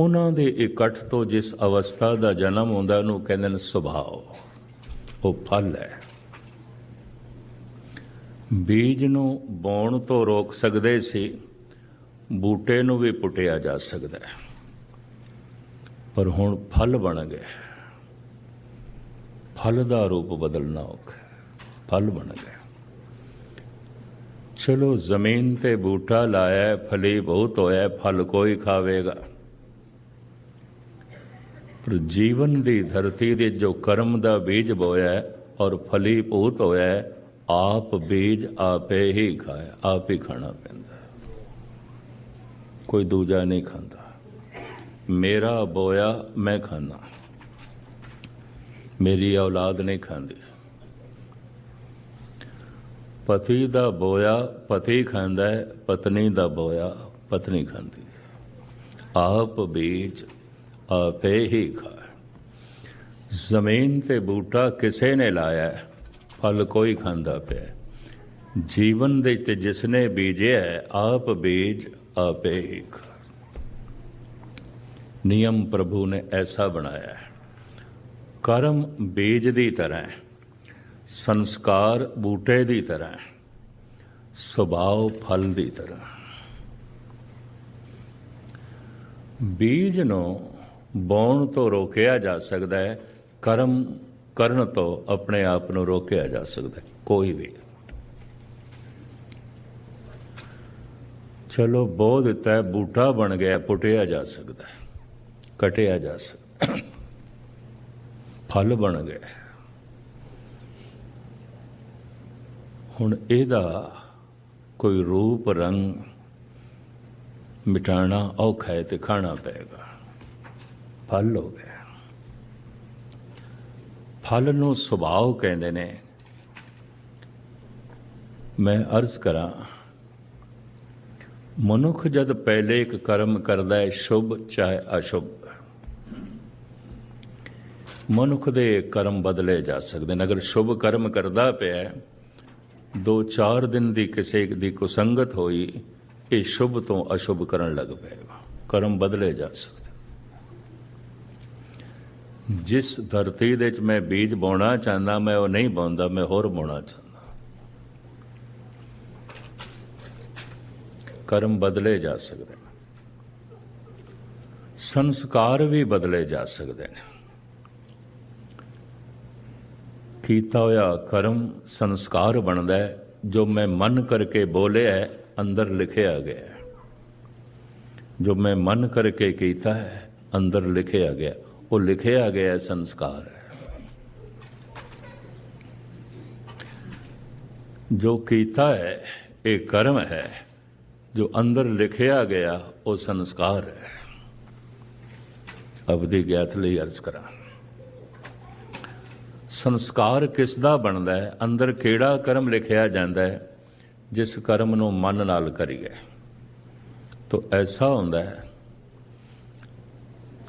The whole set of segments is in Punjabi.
ਉਹਨਾਂ ਦੇ ਇਕੱਠ ਤੋਂ ਜਿਸ ਅਵਸਥਾ ਦਾ ਜਨਮ ਹੁੰਦਾ ਉਹਨੂੰ ਕਹਿੰਦੇ ਨੇ ਸੁਭਾਅ। ਉਹ ਫਲ ਹੈ। ਬੀਜ ਨੂੰ ਬੋਣ ਤੋਂ ਰੋਕ ਸਕਦੇ ਸੀ ਬੂਟੇ ਨੂੰ ਵੀ ਪੁੱਟਿਆ ਜਾ ਸਕਦਾ ਹੈ। ਪਰ ਹੁਣ ਫਲ ਬਣ ਗਿਆ ਫਲ ਦਾ ਰੂਪ ਬਦਲਣਾ ਔਖਾ ਫਲ ਬਣ ਗਿਆ ਚਲੋ ਜ਼ਮੀਨ ਤੇ ਬੂਟਾ ਲਾਇਆ ਹੈ, ਫਲੀ ਬਹੁਤ ਹੋਇਆ ਫਲ ਕੋਈ ਖਾਵੇਗਾ। ਪਰ ਜੀਵਨ ਦੀ ਧਰਤੀ ਦੇ ਜੋ ਕਰਮ ਦਾ ਬੀਜ ਬੋਇਆ ਔਰ ਫਲੀ ਬਹੁਤ ਹੋਇਆ ਆਪ ਬੀਜ ਆਪੇ ਹੀ ਖਾਇਆ, ਆਪ ਹੀ ਖਾਣਾ ਪੈਂਦਾ ਕੋਈ ਦੂਜਾ ਨਹੀਂ ਖਾਂਦਾ। ਮੇਰਾ ਬੋਇਆ ਮੈਂ ਖਾਣਾ ਮੇਰੀ ਔਲਾਦ ਨਹੀਂ ਖਾਂਦੀ। ਪਤੀ ਦਾ ਬੋਇਆ ਪਤੀ ਖਾਂਦਾ ਹੈ, ਪਤਨੀ ਦਾ ਬੋਇਆ ਪਤਨੀ ਖਾਂਦੀ ਆਪ ਬੀਜ ਆਪੇ ਹੀ ਖਾਏ। ਜ਼ਮੀਨ ਤੇ ਬੂਟਾ ਕਿਸੇ ਨੇ ਲਾਇਆ, ਫਲ ਕੋਈ ਖਾਂਦਾ ਪਿਆ। ਜੀਵਨ ਦੇ ਤੇ ਜਿਸ ਨੇ ਬੀਜਿਆ, ਆਪ ਬੀਜ ਆਪੇ ਹੀ ਖਾਏ। ਨਿਯਮ ਪ੍ਰਭੂ ਨੇ ਐਸਾ ਬਣਾਇਆ ਹੈ ਕਰਮ ਬੀਜ ਦੀ ਤਰ੍ਹਾਂ ਸੰਸਕਾਰ ਬੂਟੇ ਦੀ ਤਰ੍ਹਾਂ ਸੁਭਾਅ ਫਲ ਦੀ ਤਰ੍ਹਾਂ ਬੀਜ ਨੂੰ ਬੋਣ ਤੋਂ ਰੋਕਿਆ ਜਾ ਸਕਦਾ ਹੈ, ਕਰਮ, ਕਰਨ ਤੋਂ ਆਪਣੇ ਆਪ ਨੂੰ ਰੋਕਿਆ ਜਾ ਸਕਦਾ ਹੈ, ਕੋਈ ਵੀ। ਚਲੋ ਬੋ ਦਿੱਤਾ ਹੈ ਬੂਟਾ ਬਣ ਗਿਆ, ਪੁੱਟਿਆ ਜਾ ਸਕਦਾ ਹੈ, ਕਟਿਆ ਜਾ ਸਕਦਾ ਫਲ ਬਣ ਗਿਆ ਹੁਣ ਇਹਦਾ ਕੋਈ ਰੂਪ ਰੰਗ ਮਿਟਾਣਾ ਔਖਾ ਹੈ ਤੇ ਖਾਣਾ ਪਏਗਾ। ਫਲ ਹੋ ਗਿਆ। ਫਲ ਨੂੰ ਸੁਭਾਅ ਕਹਿੰਦੇ ਨੇ। ਮੈਂ ਅਰਜ਼ ਕਰਾਂ, ਮਨੁੱਖ ਜਦ ਪਹਿਲੇ ਇੱਕ ਕਰਮ ਕਰਦਾ ਹੈ, ਸ਼ੁਭ ਚਾਹੇ ਅਸ਼ੁਭ। ਮਨੁੱਖ ਦੇ ਕਰਮ ਬਦਲੇ ਜਾ ਸਕਦੇ ਨੇ। ਅਗਰ ਸ਼ੁਭ ਕਰਮ ਕਰਦਾ ਪਿਆ ਦੋ ਚਾਰ ਦਿਨ ਦੀ ਕਿਸੇ ਦੀ ਕੁਸੰਗਤ ਹੋਈ, ਇਹ ਸ਼ੁਭ ਤੋਂ ਅਸ਼ੁਭ ਕਰਨ ਲੱਗ ਪਏਗਾ। ਕਰਮ ਬਦਲੇ ਜਾ ਸਕਦੇ ਜਿਸ ਧਰਤੀ ਦੇ ਵਿੱਚ ਮੈਂ ਬੀਜ ਬੋਣਾ ਚਾਹੁੰਦਾ ਮੈਂ ਉਹ ਨਹੀਂ ਬੋਂਦਾ ਮੈਂ ਹੋਰ ਬੋਣਾ ਚਾਹੁੰਦਾ। ਕਰਮ ਬਦਲੇ ਜਾ ਸਕਦੇ ਨੇ। ਸੰਸਕਾਰ ਵੀ ਬਦਲੇ ਜਾ ਸਕਦੇ ਨੇ। ਕੀਤਾ ਹੋਇਆ ਕਰਮ ਸੰਸਕਾਰ ਬਣਦਾ ਹੈ ਜੋ ਮੈਂ ਮਨ ਕਰਕੇ ਬੋਲਿਆ ਹੈ, ਅੰਦਰ ਲਿਖਿਆ ਗਿਆ ਜੋ ਮੈਂ ਮਨ ਕਰਕੇ ਕੀਤਾ ਹੈ ਅੰਦਰ ਲਿਖਿਆ ਗਿਆ। ਉਹ ਲਿਖਿਆ ਗਿਆ ਸੰਸਕਾਰ ਹੈ। ਜੋ ਕੀਤਾ ਹੈ, ਇਹ ਕਰਮ ਹੈ। ਜੋ ਅੰਦਰ ਲਿਖਿਆ ਗਿਆ, ਉਹ ਸੰਸਕਾਰ ਹੈ। ਅਬਦੀ ਗਿਆਤ ਲਈ ਅਰਜ਼ ਕਰਾਂ। ਸੰਸਕਾਰ ਕਿਸ ਦਾ ਬਣਦਾ ਹੈ? ਅੰਦਰ ਕਿਹੜਾ ਕਰਮ ਲਿਖਿਆ ਜਾਂਦਾ ਹੈ? ਜਿਸ ਕਰਮ ਨੂੰ ਮਨ ਨਾਲ ਕਰੀਏ। ਤੋ ਐਸਾ ਹੁੰਦਾ ਹੈ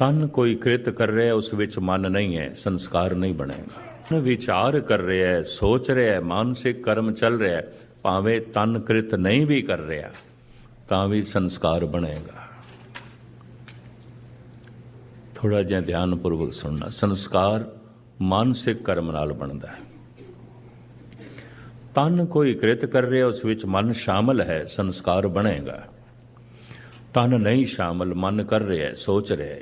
ਤਨ ਕੋਈ ਕ੍ਰਿਤ ਕਰ ਰਿਹਾ ਉਸ ਵਿੱਚ ਮਨ ਨਹੀਂ ਹੈ, ਸੰਸਕਾਰ ਨਹੀਂ ਬਣੇਗਾ। ਵਿਚਾਰ ਕਰ ਰਿਹਾ ਹੈ, ਸੋਚ ਰਿਹਾ ਹੈ, ਮਾਨਸਿਕ ਕਰਮ ਚੱਲ ਰਿਹਾ ਹੈ, ਭਾਵੇਂ ਤਨ ਕ੍ਰਿਤ ਨਹੀਂ ਵੀ ਕਰ ਰਿਹਾ, ਤਾਂ ਵੀ ਸੰਸਕਾਰ ਬਣੇਗਾ। ਥੋੜਾ ਜਿਹਾ ਧਿਆਨ ਪੂਰਵਕ ਸੁਣਨਾ, ਸੰਸਕਾਰ ਮਾਨਸਿਕ ਕਰਮ ਨਾਲ ਬਣਦਾ ਹੈ। ਤਨ ਕੋਈ ਕ੍ਰਿਤ ਕਰ ਰਿਹਾ, ਉਸ ਵਿੱਚ ਮਨ ਸ਼ਾਮਲ ਹੈ, ਸੰਸਕਾਰ ਬਣੇਗਾ। ਤਨ ਨਹੀਂ ਸ਼ਾਮਲ, ਮਨ ਕਰ ਰਿਹਾ ਹੈ, ਸੋਚ ਰਿਹਾ ਹੈ।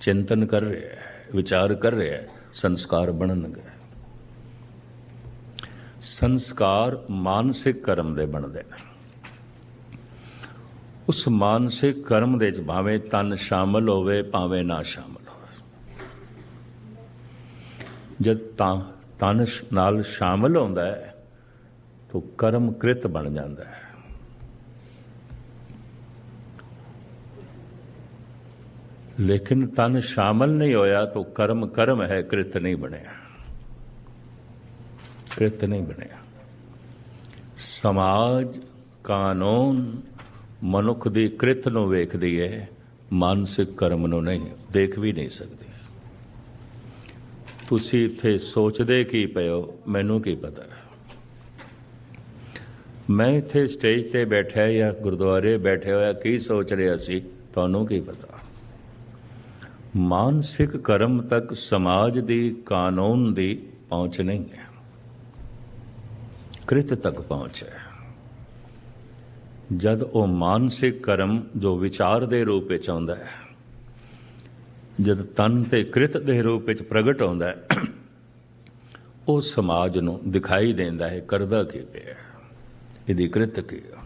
ਚਿੰਤਨ ਕਰ ਰਿਹਾ ਹੈ, ਵਿਚਾਰ ਕਰ ਰਿਹਾ ਹੈ, ਸੰਸਕਾਰ ਬਣਨਗੇ ਸੰਸਕਾਰ ਮਾਨਸਿਕ ਕਰਮ ਦੇ ਬਣਦੇ ਨੇ ਉਸ ਮਾਨਸਿਕ ਕਰਮ ਦੇ ਵਿੱਚ ਭਾਵੇਂ ਤਨ ਸ਼ਾਮਲ ਹੋਵੇ, ਭਾਵੇਂ ਨਾ ਸ਼ਾਮਲ ਹੋਵੇ। ਜਦ ਤਾਂ ਤਨ ਨਾਲ ਸ਼ਾਮਲ ਹੁੰਦਾ ਹੈ, ਤਾਂ ਕਰਮ ਕ੍ਰਿਤ ਬਣ ਜਾਂਦਾ ਹੈ। ਲੇਕਿਨ ਤਨ ਸ਼ਾਮਲ ਨਹੀਂ ਹੋਇਆ ਤਾਂ ਕਰਮ ਕਰਮ ਹੈ, ਕ੍ਰਿਤ ਨਹੀਂ ਬਣਿਆ। ਕ੍ਰਿਤ ਨਹੀਂ ਬਣਿਆ। ਸਮਾਜ, ਕਾਨੂੰਨ ਮਨੁੱਖ ਦੀ ਕ੍ਰਿਤ ਨੂੰ ਵੇਖਦੀ ਹੈ ਮਾਨਸਿਕ ਕਰਮ ਨੂੰ ਨਹੀਂ, ਦੇਖ ਵੀ ਨਹੀਂ ਸਕਦੀ। ਤੁਸੀਂ ਇੱਥੇ ਸੋਚਦੇ ਕੀ ਪਇਓ ਮੈਨੂੰ ਕੀ ਪਤਾ? ਮੈਂ ਇੱਥੇ ਸਟੇਜ ਤੇ ਬੈਠਾ ਜਾਂ ਗੁਰਦੁਆਰੇ ਬੈਠੇ ਹੋਇਆ, ਕੀ ਸੋਚ ਰਿਹਾ ਸੀ? ਤੁਹਾਨੂੰ ਕੀ ਪਤਾ? ਮਾਨਸਿਕ ਕਰਮ ਤੱਕ ਸਮਾਜ ਦੀ ਕਾਨੂੰਨ ਦੀ ਪਹੁੰਚ ਨਹੀਂ ਹੈ। ਕ੍ਰਿਤ ਤੱਕ ਪਹੁੰਚ ਹੈ। ਜਦ ਉਹ ਮਾਨਸਿਕ ਕਰਮ ਜੋ ਵਿਚਾਰ ਦੇ ਰੂਪ ਵਿੱਚ ਆਉਂਦਾ ਹੈ, ਜਦ ਤਨ ਤੇ ਕ੍ਰਿਤ ਦੇ ਰੂਪ ਵਿੱਚ ਪ੍ਰਗਟ ਆਉਂਦਾ ਹੈ, ਉਹ ਸਮਾਜ ਨੂੰ ਦਿਖਾਈ ਦਿੰਦਾ ਹੈ, ਕਰਦਾ ਕੀ ਪਿਆ ਇਹਦੀ ਕ੍ਰਿਤ ਕੀ ਹੈ